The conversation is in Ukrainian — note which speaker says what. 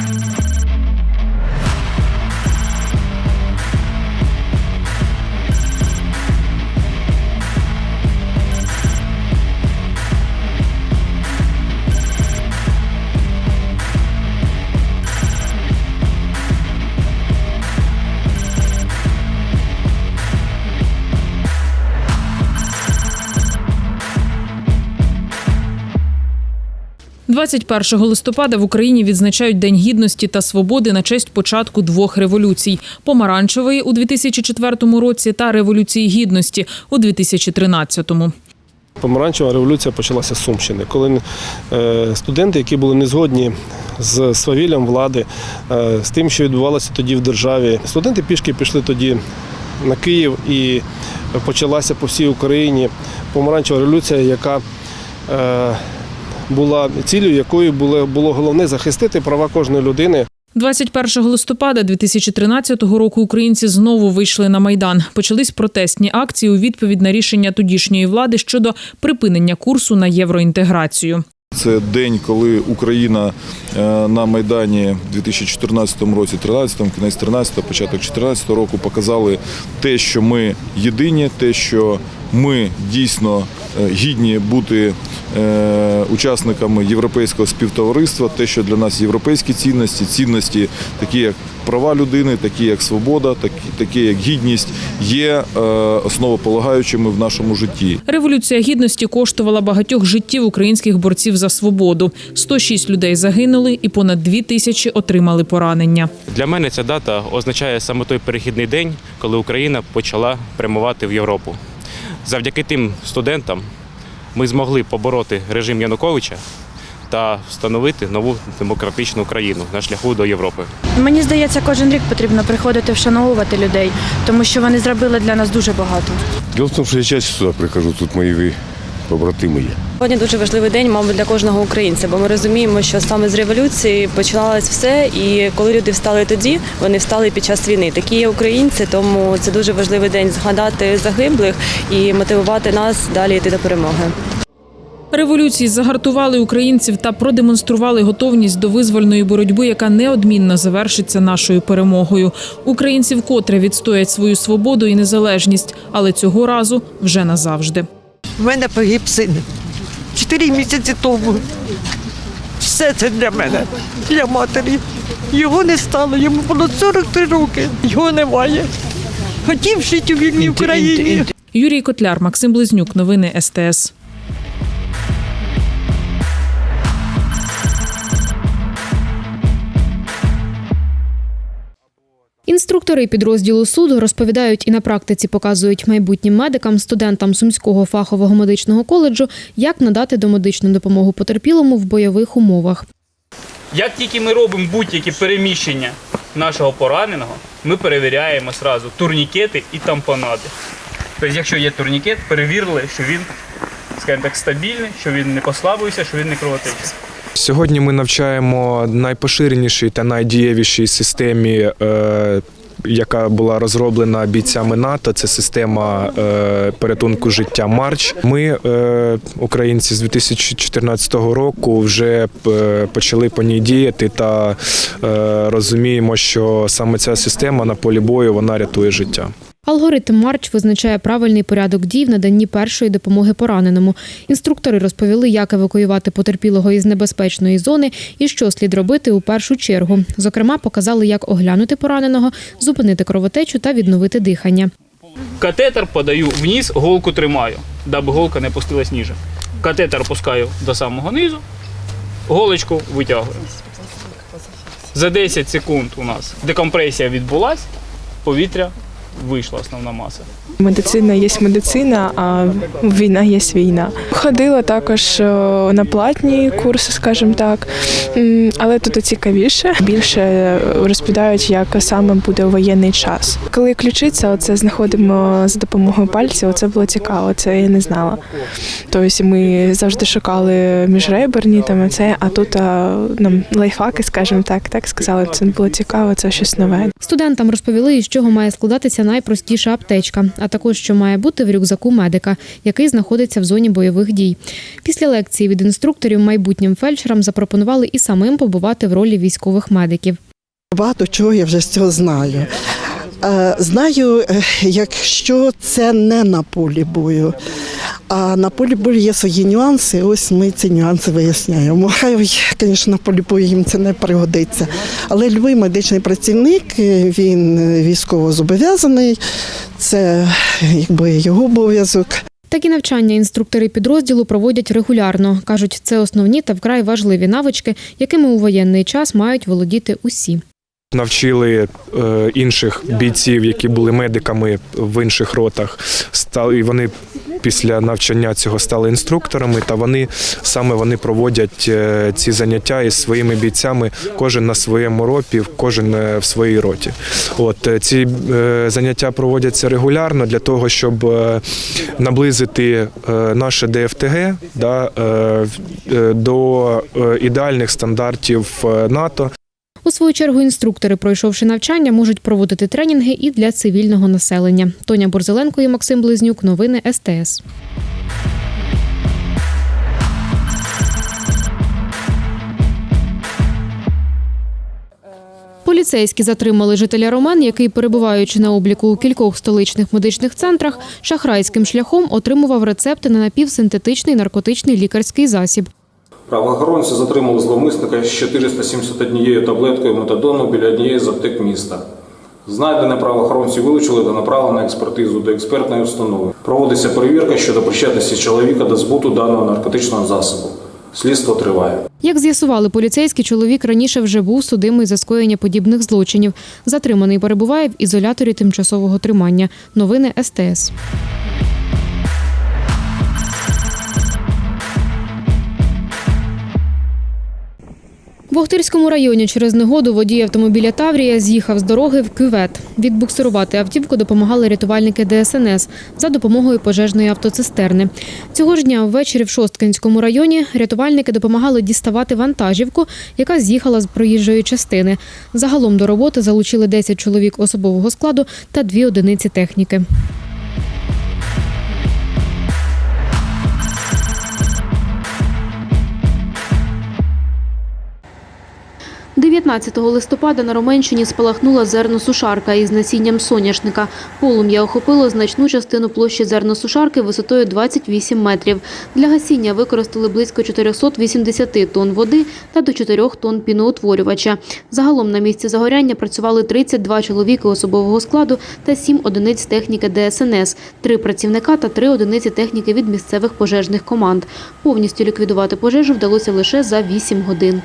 Speaker 1: Thank you. – 21 листопада в Україні відзначають День гідності та свободи на честь початку двох революцій: помаранчевої у 2004 році та революції гідності у 2013-му.
Speaker 2: Помаранчева революція почалася з Сумщини, коли е, студенти, які були не згодні з свавіллям влади, е, з тим, що відбувалося тоді в державі, студенти пішки пішли тоді на Київ і почалася по всій Україні помаранчева революція, яка е, була цілею, якою було, було головне захистити права кожної людини.
Speaker 1: 21 листопада 2013 року українці знову вийшли на майдан. Почались протестні акції у відповідь на рішення тодішньої влади щодо припинення курсу на євроінтеграцію.
Speaker 3: Це день, коли Україна е, на Майдані в 2014 році, 13 кінець 13 початок 14 року показали те, що ми єдині, те, що ми дійсно е, гідні бути учасниками європейського співтовариства, те, що для нас європейські цінності, цінності, такі як права людини, такі як свобода, такі, такі як гідність, є е, основополагаючими в нашому житті.
Speaker 1: Революція гідності коштувала багатьох життів українських борців за свободу. 106 людей загинули і понад 2 тисячі отримали поранення.
Speaker 4: Для мене ця дата означає саме той перехідний день, коли Україна почала прямувати в Європу. Завдяки тим студентам ми змогли побороти режим Януковича та встановити нову демократичну країну на шляху до Європи.
Speaker 5: Мені здається, кожен рік потрібно приходити вшановувати людей, тому що вони зробили для нас дуже багато.
Speaker 6: Діло в тому, що я часто сюди прихожу, тут мої побратими є.
Speaker 7: Сьогодні дуже важливий день, мабуть, для кожного українця, бо ми розуміємо, що саме з революції починалось все, і коли люди встали тоді, вони встали під час війни. Такі є українці, тому це дуже важливий день згадати загиблих і мотивувати нас далі йти до перемоги.
Speaker 1: Революції загартували українців та продемонстрували готовність до визвольної боротьби, яка неодмінно завершиться нашою перемогою. Українці вкотре відстоять свою свободу і незалежність, але цього разу вже назавжди.
Speaker 8: У мене погиб син. Чотири місяці тому. Все це для мене, для матері. Його не стало, йому було 43 роки. Його немає. Хотів жити у вільній Україні.
Speaker 1: Юрій Котляр, Максим Близнюк. Новини СТС.
Speaker 9: Інструктори підрозділу суду розповідають і на практиці показують майбутнім медикам, студентам Сумського фахового медичного коледжу, як надати домедичну допомогу потерпілому в бойових умовах.
Speaker 10: Як тільки ми робимо будь-які переміщення нашого пораненого, ми перевіряємо сразу турнікети і тампонади. Тобто, якщо є турнікет, перевірили, що він, скажімо так, стабільний, що він не послабився, що він не кровотечить.
Speaker 11: Сьогодні ми навчаємо найпоширенішій та найдієвішій системі. Е, яка була розроблена бійцями НАТО, це система е, порятунку життя Марч. Ми, е, українці, з 2014 року вже е, почали по ній діяти та е, розуміємо, що саме ця система на полі бою вона рятує життя.
Speaker 9: Алгоритм Марч визначає правильний порядок дій в наданні першої допомоги пораненому. Інструктори розповіли, як евакуювати потерпілого із небезпечної зони і що слід робити у першу чергу. Зокрема, показали, як оглянути пораненого, зупинити кровотечу та відновити дихання.
Speaker 10: Катетер подаю вниз, голку тримаю, даби голка не пустилась ніже. Катетер опускаю до самого низу, голочку витягую. За 10 секунд у нас декомпресія відбулась, повітря вийшла основна маса.
Speaker 12: Медицина є медицина, а війна є війна. Ходила також е, на платні курси, скажімо так, але тут цікавіше. Більше розповідають, як саме буде воєнний час. Коли ключиця, оце знаходимо за допомогою пальців. Це було цікаво, це я не знала. Тобто ми завжди шукали міжреберні там це, а тут а, нам лайфхаки, скажімо так, так сказали. Це було цікаво, це щось нове.
Speaker 9: Студентам розповіли, із чого має складатися найпростіша аптечка, а також що має бути в рюкзаку медика, який знаходиться в зоні бойових дій. Після лекції від інструкторів майбутнім фельдшерам запропонували і самим побувати в ролі військових медиків.
Speaker 13: Багато чого я вже з цього знаю. Е, Знаю, е, якщо це не на полі бою. А на полі бою є свої нюанси. Ось ми ці нюанси виясняємо. Хай, звісно, на полі бою їм це не пригодиться. Але любий медичний працівник він військово зобов'язаний. Це якби його обов'язок.
Speaker 9: Такі навчання інструктори підрозділу проводять регулярно. кажуть, це основні та вкрай важливі навички, якими у воєнний час мають володіти усі.
Speaker 11: Навчили е, інших бійців, які були медиками в інших ротах. Стали і вони після навчання цього стали інструкторами, та вони саме вони проводять е, ці заняття із своїми бійцями, кожен на своєму ропі, кожен е, в своїй роті. От е, ці е, заняття проводяться регулярно для того, щоб е, наблизити е, наше ДФТГ да, е, е, до е, ідеальних стандартів НАТО.
Speaker 9: У свою чергу інструктори, пройшовши навчання, можуть проводити тренінги і для цивільного населення. Тоня Борзеленко і Максим Близнюк. Новини СТС. Поліцейські затримали жителя Роман, який, перебуваючи на обліку у кількох столичних медичних центрах, шахрайським шляхом отримував рецепти на напівсинтетичний наркотичний лікарський засіб.
Speaker 14: Правоохоронці затримали зловмисника з 471 таблеткою метадону біля однієї з аптек міста. Знайдене правоохоронці вилучили та направили на експертизу до експертної установи. Проводиться перевірка щодо причетності чоловіка до збуту даного наркотичного засобу. Слідство триває.
Speaker 9: Як з'ясували поліцейські, чоловік раніше вже був судимий за скоєння подібних злочинів. Затриманий перебуває в ізоляторі тимчасового тримання. Новини СТС. В Охтирському районі через негоду водій автомобіля Таврія з'їхав з дороги в кювет. Відбуксирувати автівку допомагали рятувальники ДСНС за допомогою пожежної автоцистерни. Цього ж дня ввечері в Шосткинському районі рятувальники допомагали діставати вантажівку, яка з'їхала з проїжджої частини. Загалом до роботи залучили 10 чоловік особового складу та дві одиниці техніки. 19 листопада на Роменщині спалахнула зерносушарка із насінням соняшника. Полум'я охопило значну частину площі зерносушарки висотою 28 метрів. Для гасіння використали близько 480 тонн води та до 4 тонн піноутворювача. Загалом на місці загоряння працювали 32 чоловіки особового складу та 7 одиниць техніки ДСНС, 3 працівника та 3 одиниці техніки від місцевих пожежних команд. Повністю ліквідувати пожежу вдалося лише за 8 годин.